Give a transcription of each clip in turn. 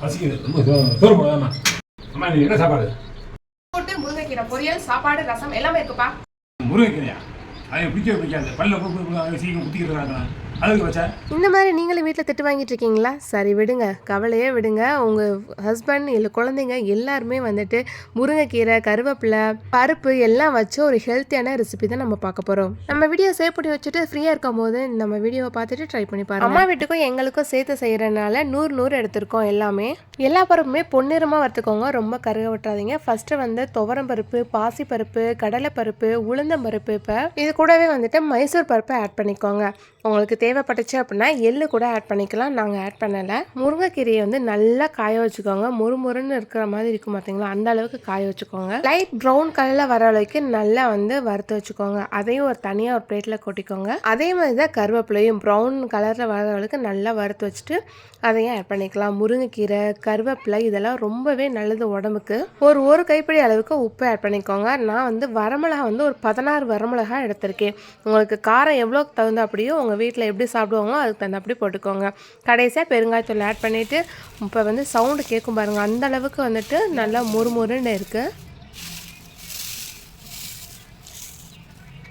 பசிக்குது ரொம்ப சோறு போடாமா அம்மா நீ என்ன சாப்பாடு போட்டு முருங்கைக்கீரை பொரியல் சாப்பாடு ரசம் எல்லாமே இருக்குப்பா. முருங்கைக்கீரையா? அது பிடிக்க பிடிக்காது. பல்ல போட்டு சீக்கிரம் குத்திக்கிறதா அதுக்கு இந்த மாதிரி நீங்களும் வீட்டில் திட்டு வாங்கிட்டு இருக்கீங்களா? சரி விடுங்க. கவலையே விடுங்க. உங்கள் ஹஸ்பண்ட் இல்லை குழந்தைங்க எல்லாருமே வந்துட்டு முருங்கைக்கீரை கருவேப்பிலை பருப்பு எல்லாம் வச்சு ஒரு ஹெல்த்தியான ரெசிபி தான் நம்ம பார்க்க போகிறோம் நம்ம வீடியோ சேவ் பண்ணி வச்சுட்டு ஃப்ரீயாக இருக்கும் போது நம்ம வீடியோவை பார்த்துட்டு ட்ரை பண்ணி பாருங்க. அம்மா வீட்டுக்கும் எங்களுக்கும் சேர்த்து செய்கிறனால நூறு நூறு எடுத்திருக்கோம் எல்லாமே. எல்லா பருப்புமே பொன்னிறமாக வறுத்துக்கோங்க. ரொம்ப கருக விட்டுறாதீங்க. ஃபஸ்ட்டு வந்து துவரம் பருப்பு பாசி பருப்பு கடலை பருப்பு உளுந்தம் பருப்பு இப்போ இது கூடவே வந்துட்டு மைசூர் பருப்பை ஆட் பண்ணிக்கோங்க. உங்களுக்கு தேவைப்பட்டுச்சு அப்படின்னா எள்ளு கூட ஆட் பண்ணிக்கலாம். நாங்கள் ஆட் பண்ணலை. முருங்கைக்கீரையை வந்து நல்லா காய வச்சுக்கோங்க. முறுமுறுன்னு இருக்கிற மாதிரி இருக்கும் பார்த்தீங்களா அந்த அளவுக்கு காய வச்சுக்கோங்க. லைட் ப்ரௌன் கலரில் வர அளவுக்கு நல்லா வந்து வறுத்து வச்சுக்கோங்க. அதையும் ஒரு தனியாக ஒரு பிளேட்டில் கொட்டிக்கோங்க. அதே மாதிரி தான் கருவேப்பிலையும் ப்ரௌன் கலரில் வர அளவுக்கு நல்லா வறுத்து வச்சுட்டு அதையும் ஆட் பண்ணிக்கலாம். முருங்கைக்கீரை கருவேப்பிலை இதெல்லாம் ரொம்பவே நல்லது உடம்புக்கு. ஒரு ஒரு கைப்பிடி அளவுக்கு உப்பு ஆட் பண்ணிக்கோங்க. நான் வந்து வரமிளகா வந்து ஒரு பதினாறு வரமிளகா எடுத்திருக்கேன். உங்களுக்கு காரம் எவ்வளோ தகுந்த அப்படியோ உங்கள் வீட்டில் எப்படி சாப்பிடுவாங்களோ அதுக்கு தகுந்தபடி போட்டுக்கோங்க. கடைசியாக பெருங்காயத்தூள் ஆட் பண்ணிவிட்டு இப்போ வந்து சவுண்டு கேட்கும் பாருங்கள் அந்த அளவுக்கு வந்துட்டு நல்லா முறுமுறுன்னு இருக்குது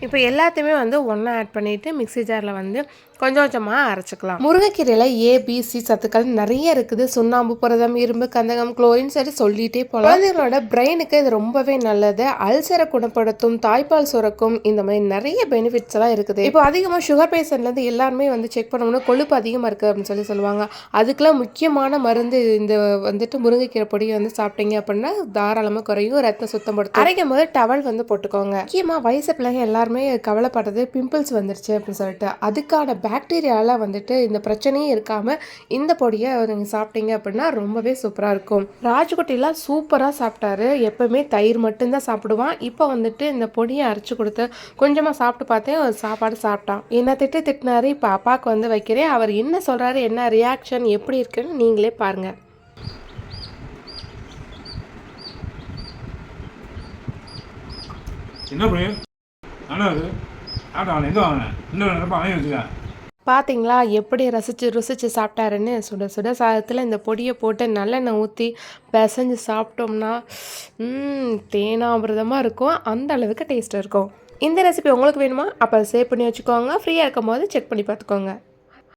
இப்போ எல்லாத்தையுமே வந்து ஒன்றா ஆட் பண்ணிவிட்டு மிக்ஸி ஜாரில் வந்து கொஞ்சம் கொஞ்சமாக அரைச்சிக்கலாம். முருங்கைக்கீரையில் ஏபிசி சத்துக்கள் நிறைய இருக்குது. சுண்ணாம்பு புரதம் இரும்பு கந்தகம் குளோரின் சரி சொல்லிகிட்டே போகலாம் குழந்தைங்களோட பிரெயினுக்கு இது ரொம்பவே நல்லது. அல்சரை குணப்படுத்தும் தாய்ப்பால் சுரக்கும் இந்த மாதிரி நிறைய பெனிஃபிட்ஸ் எல்லாம் இருக்குது. இப்போ அதிகமாக சுகர் பேஷண்ட்லேருந்து எல்லாருமே வந்து செக் பண்ணணும்னா கொழுப்பு அதிகமாக இருக்குது அப்படின்னு சொல்லி சொல்லுவாங்க. அதுக்கெல்லாம் முக்கியமான மருந்து இந்த வந்துட்டு முருங்கைக்கீரை பொடியை வந்து சாப்பிட்டீங்க அப்படின்னா தாராளமாக குறையும். ரத்தம் சுத்தப்படுத்தும் அரைக்கும் போது டவல் வந்து போட்டுக்கோங்க. முக்கியமாக வயசு பிள்ளைங்க எல்லாரும் கவலைப்படுறது பிம்பிள்ஸ் வந்துருச்சு அப்படின்னு சொல்லிட்டு. அதுக்கான பாக்டீரியால வந்துட்டு இந்த பிரச்சனையே இருக்காமல் இந்த பொடியை நீங்கள் சாப்பிட்டீங்க அப்படின்னா ரொம்பவே சூப்பராக இருக்கும். ராஜ்குட்டிலாம் சூப்பராக சாப்பிட்டாரு. எப்பவுமே தயிர் மட்டும்தான் சாப்பிடுவான். இப்போ வந்துட்டு இந்த பொடியை அரைச்சி கொடுத்து கொஞ்சமாக சாப்பிட்டு பார்த்தேன். ஒரு சாப்பாடு சாப்பிட்டான். என்ன திட்டு திட்டினாரு? இப்போ அப்பாவுக்கு வந்து வைக்கிறேன். அவர் என்ன சொல்கிறாரு என்ன ரியாக்ஷன் எப்படி இருக்குன்னு நீங்களே பாருங்கள் என்ன பண்ணுங்க நல்லா இன்னொரு நிரப்ப வாங்கி? பார்த்தீங்களா எப்படி ரசித்து ருசித்து சாப்பிட்டாருன்னு? சுட சுட சாதத்தில் இந்த பொடியை போட்டு நல்லெண்ணெய் ஊற்றி பிசைஞ்சு சாப்பிட்டோம்னா தேனாபிரதமாக இருக்கும். அந்த அளவுக்கு டேஸ்ட்டாக இருக்கும். இந்த ரெசிபி உங்களுக்கு வேணுமா? அப்போ சேவ் பண்ணி வச்சுக்கோங்க. ஃப்ரீயாக இருக்கும் போது செக் பண்ணி பார்த்துக்கோங்க.